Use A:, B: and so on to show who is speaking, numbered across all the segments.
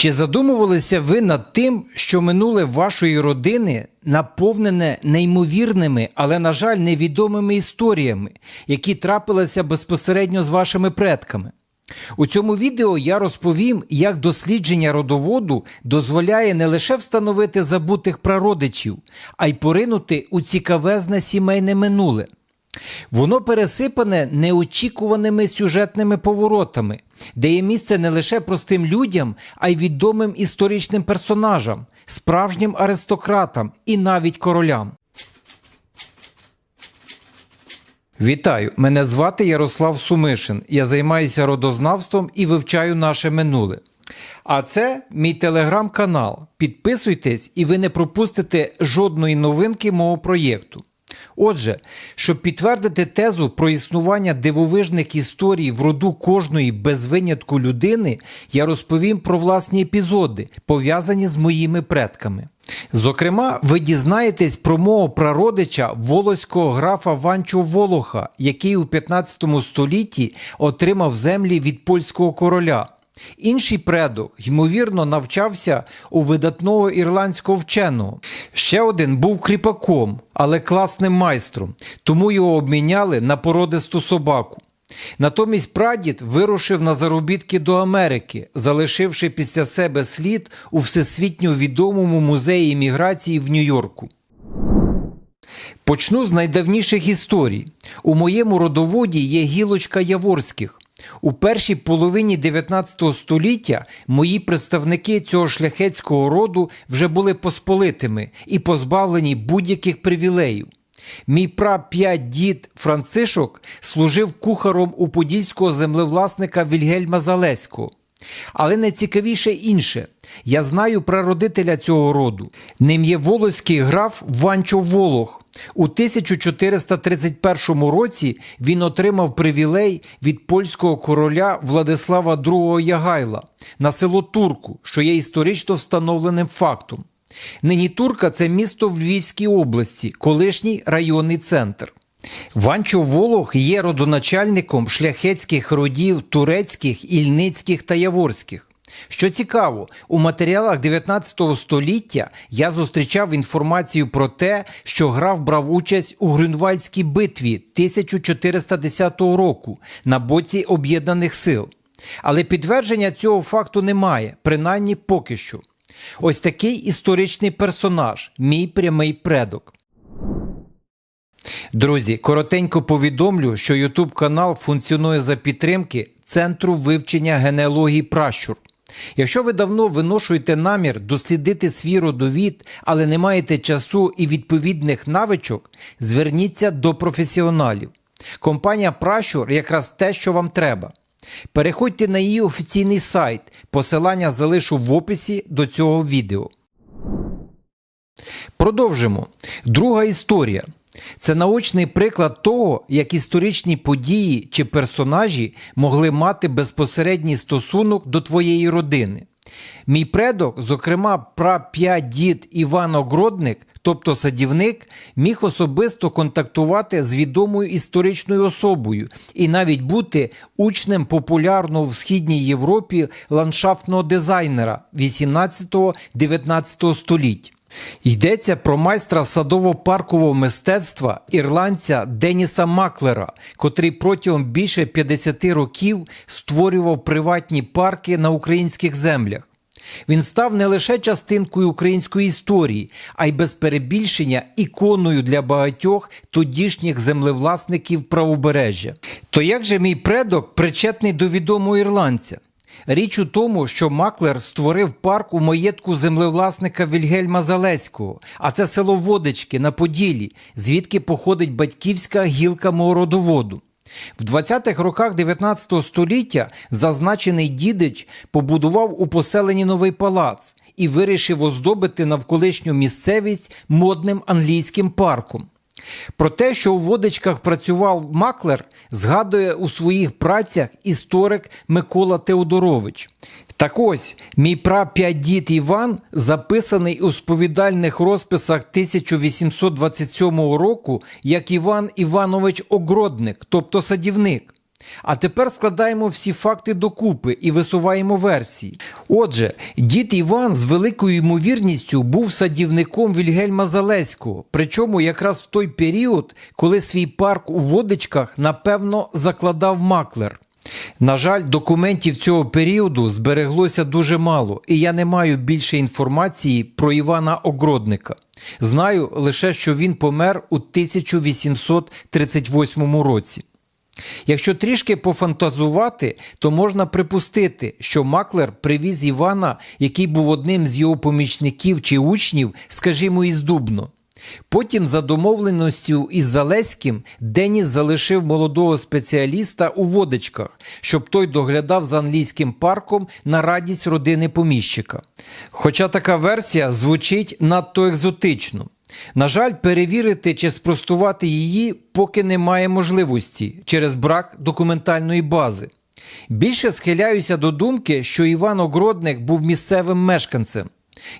A: Чи задумувалися ви над тим, що минуле вашої родини наповнене неймовірними, але, на жаль, невідомими історіями, які трапилися безпосередньо з вашими предками? У цьому відео я розповім, як дослідження родоводу дозволяє не лише встановити забутих прародичів, а й поринути у цікавезне сімейне минуле. Воно пересипане неочікуваними сюжетними поворотами, де є місце не лише простим людям, а й відомим історичним персонажам, справжнім аристократам і навіть королям. Вітаю! Мене звати Ярослав Сумишин. Я займаюся родознавством і вивчаю наше минуле. А це мій телеграм-канал. Підписуйтесь, і ви не пропустите жодної новинки мого проєкту. Отже, щоб підтвердити тезу про існування дивовижних історій в роду кожної без винятку людини, я розповім про власні епізоди, пов'язані з моїми предками. Зокрема, ви дізнаєтесь про мого прародича волоського графа Ванчо Волоха, який у 15 столітті отримав землі від польського короля. Інший предок, ймовірно, навчався у видатного ірландського вченого. Ще один був кріпаком, але класним майстром, тому його обміняли на породисту собаку. Натомість прадід вирушив на заробітки до Америки, залишивши після себе слід у всесвітньо відомому музеї імміграції в Нью-Йорку. Почну з найдавніших історій. У моєму родоводі є гілочка Яворських. У першій половині 19 століття мої представники цього шляхетського роду вже були посполитими і позбавлені будь-яких привілеїв. Мій прап'ять дід Францишок служив кухаром у подільського землевласника Вільгельма Залеського. Але найцікавіше інше. Я знаю прародителя цього роду. Ним є волоський граф Ванчо Волох. У 1431 році він отримав привілей від польського короля Владислава II Ягайла на село Турку, що є історично встановленим фактом. Нині Турка це місто в Львівській області, колишній районний центр. Ванчо Волох є родоначальником шляхетських родів турецьких, ільницьких та яворських. Що цікаво, у матеріалах 19 століття я зустрічав інформацію про те, що граф брав участь у Грюнвальдській битві 1410 року на боці об'єднаних сил. Але підтвердження цього факту немає, принаймні поки що. Ось такий історичний персонаж, мій прямий предок. Друзі, коротенько повідомлю, що YouTube канал функціонує за підтримки Центру вивчення генеалогії пращур. Якщо ви давно виношуєте намір дослідити свій родовід, але не маєте часу і відповідних навичок, зверніться до професіоналів. Компанія Пращур якраз те, що вам треба. Переходьте на її офіційний сайт, посилання залишу в описі до цього відео. Продовжимо. Друга історія. Це наочний приклад того, як історичні події чи персонажі могли мати безпосередній стосунок до твоєї родини. Мій предок, зокрема, прап'ядід Іван Огродник, тобто садівник, міг особисто контактувати з відомою історичною особою і навіть бути учнем популярного в Східній Європі ландшафтного дизайнера 18-19 століть. Йдеться про майстра садово-паркового мистецтва ірландця Деніса Маклера, котрий протягом більше 50 років створював приватні парки на українських землях. Він став не лише частинкою української історії, а й без перебільшення іконою для багатьох тодішніх землевласників правобережжя. То як же мій предок причетний до відомого ірландця? Річ у тому, що Маклер створив парк у маєтку землевласника Вільгельма Залеського, а це село Водички на Поділі, звідки походить батьківська гілка мого родоводу. В 20-х роках 19 століття зазначений дідич побудував у поселенні новий палац і вирішив оздобити навколишню місцевість модним англійським парком. Про те, що у водичках працював маклер, згадує у своїх працях історик Микола Теодорович. Так ось, мій прап'ядід Іван, записаний у сповідальних розписах 1827 року як Іван Іванович Огродник, тобто садівник. А тепер складаємо всі факти докупи і висуваємо версії. Отже, дід Іван з великою ймовірністю був садівником Вільгельма Залеського, причому якраз в той період, коли свій парк у водичках напевно закладав маклер. На жаль, документів цього періоду збереглося дуже мало, і я не маю більше інформації про Івана Огродника. Знаю лише, що він помер у 1838 році. Якщо трішки пофантазувати, то можна припустити, що Маклер привіз Івана, який був одним з його помічників чи учнів, скажімо, із Дубно. Потім, за домовленістю із Залеським, Деніс залишив молодого спеціаліста у водичках, щоб той доглядав за англійським парком на радість родини поміщика. Хоча така версія звучить надто екзотично. На жаль, перевірити чи спростувати її поки немає можливості через брак документальної бази. Більше схиляюся до думки, що Іван Огродник був місцевим мешканцем.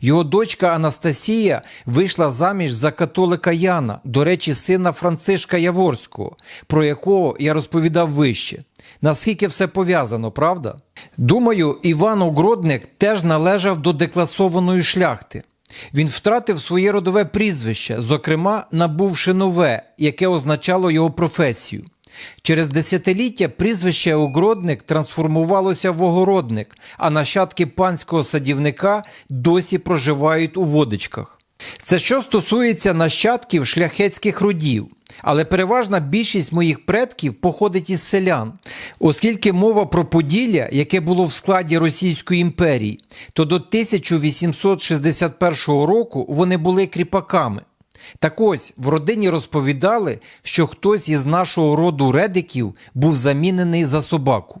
A: Його дочка Анастасія вийшла заміж за католика Яна, до речі, сина Францишка Яворського, про якого я розповідав вище. Наскільки все пов'язано, правда? Думаю, Іван Огродник теж належав до декласованої шляхти. Він втратив своє родове прізвище, зокрема, набувши нове, яке означало його професію. Через десятиліття прізвище Огородник трансформувалося в огородник, а нащадки панського садівника досі проживають у водичках. Це що стосується нащадків шляхетських родів, але переважна більшість моїх предків походить із селян, оскільки мова про Поділля, яке було в складі Російської імперії, то до 1861 року вони були кріпаками. Так ось в родині розповідали, що хтось із нашого роду редиків був замінений за собаку.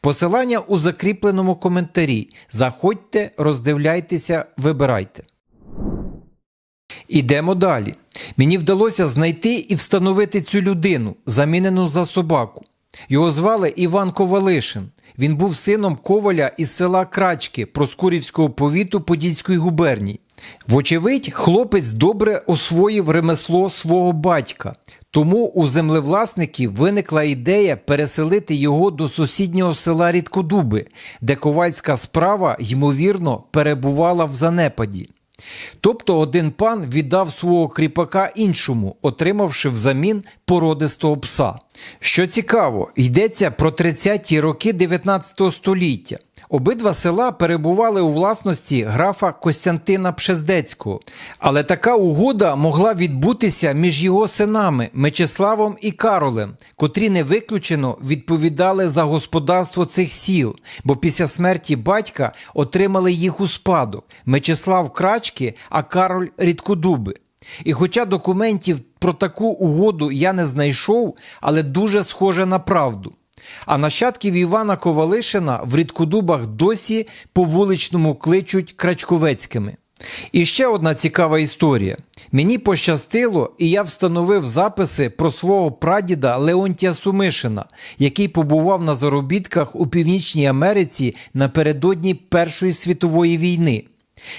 A: Посилання у закріпленому коментарі. Заходьте, роздивляйтеся, вибирайте. Ідемо далі. Мені вдалося знайти і встановити цю людину, замінену за собаку. Його звали Іван Ковалишин. Він був сином коваля із села Крачки Проскурівського повіту Подільської губернії. Вочевидь, хлопець добре освоїв ремесло свого батька, тому у землевласників виникла ідея переселити його до сусіднього села Рідкодуби, де ковальська справа, ймовірно, перебувала в занепаді. Тобто один пан віддав свого кріпака іншому, отримавши взамін породистого пса. Що цікаво, йдеться про 30-ті роки 19 століття. Обидва села перебували у власності графа Костянтина Пшездецького, але така угода могла відбутися між його синами Мечиславом і Каролем, котрі не виключено відповідали за господарство цих сіл, бо після смерті батька отримали їх у спадок Мечислав Крачки, а Кароль Рідкодуби. І хоча документів про таку угоду я не знайшов, але дуже схоже на правду. А нащадків Івана Ковалишина в Рідкодубах досі по вуличному кличуть Крачковецькими. І ще одна цікава історія. Мені пощастило, і я встановив записи про свого прадіда Леонтія Сумишина, який побував на заробітках у Північній Америці напередодні Першої світової війни.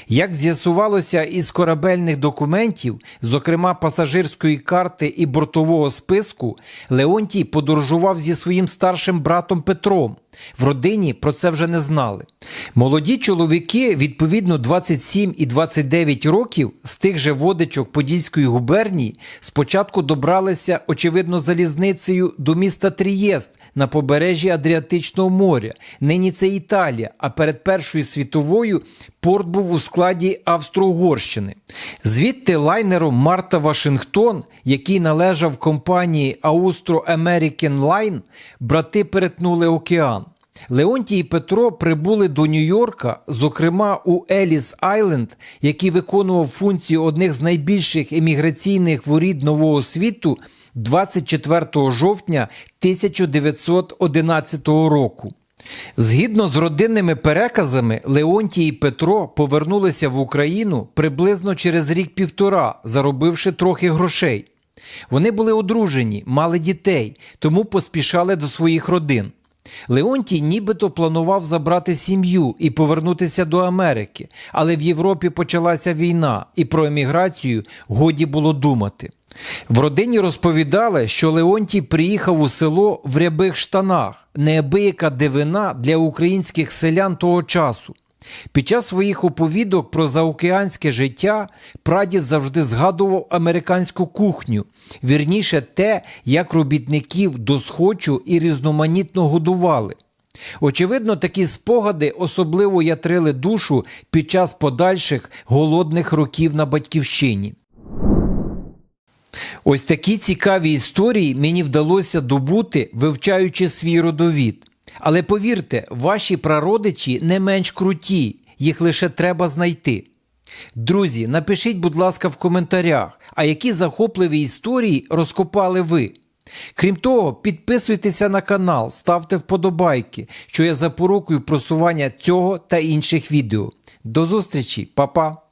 A: Як з'ясувалося із корабельних документів, зокрема пасажирської карти і бортового списку, Леонтій подорожував зі своїм старшим братом Петром. В родині про це вже не знали. Молоді чоловіки, відповідно 27 і 29 років, з тих же водичок Подільської губернії, спочатку добралися, очевидно, залізницею до міста Трієст на побережжі Адріатичного моря. Нині це Італія, а перед Першою світовою порт був у складі Австро-Угорщини. Звідти лайнером Марта Вашингтон, який належав компанії Austro-American Line, брати перетнули океан. Леонтій і Петро прибули до Нью-Йорка, зокрема у Еліс Айленд, який виконував функцію одних з найбільших еміграційних воріт нового світу 24 жовтня 1911 року. Згідно з родинними переказами, Леонтій і Петро повернулися в Україну приблизно через рік-півтора, заробивши трохи грошей. Вони були одружені, мали дітей, тому поспішали до своїх родин. Леонтій нібито планував забрати сім'ю і повернутися до Америки, але в Європі почалася війна, і про еміграцію годі було думати. В родині розповідали, що Леонтій приїхав у село в рябих штанах, неабияка дивина для українських селян того часу. Під час своїх оповідок про заокеанське життя прадід завжди згадував американську кухню, вірніше те, як робітників досхочу і різноманітно годували. Очевидно, такі спогади особливо ятрили душу під час подальших голодних років на батьківщині. Ось такі цікаві історії мені вдалося добути, вивчаючи свій родовід. Але повірте, ваші прародичі не менш круті, їх лише треба знайти. Друзі, напишіть, будь ласка, в коментарях, а які захопливі історії розкопали ви. Крім того, підписуйтеся на канал, ставте вподобайки, що є запорукою просування цього та інших відео. До зустрічі, па-па!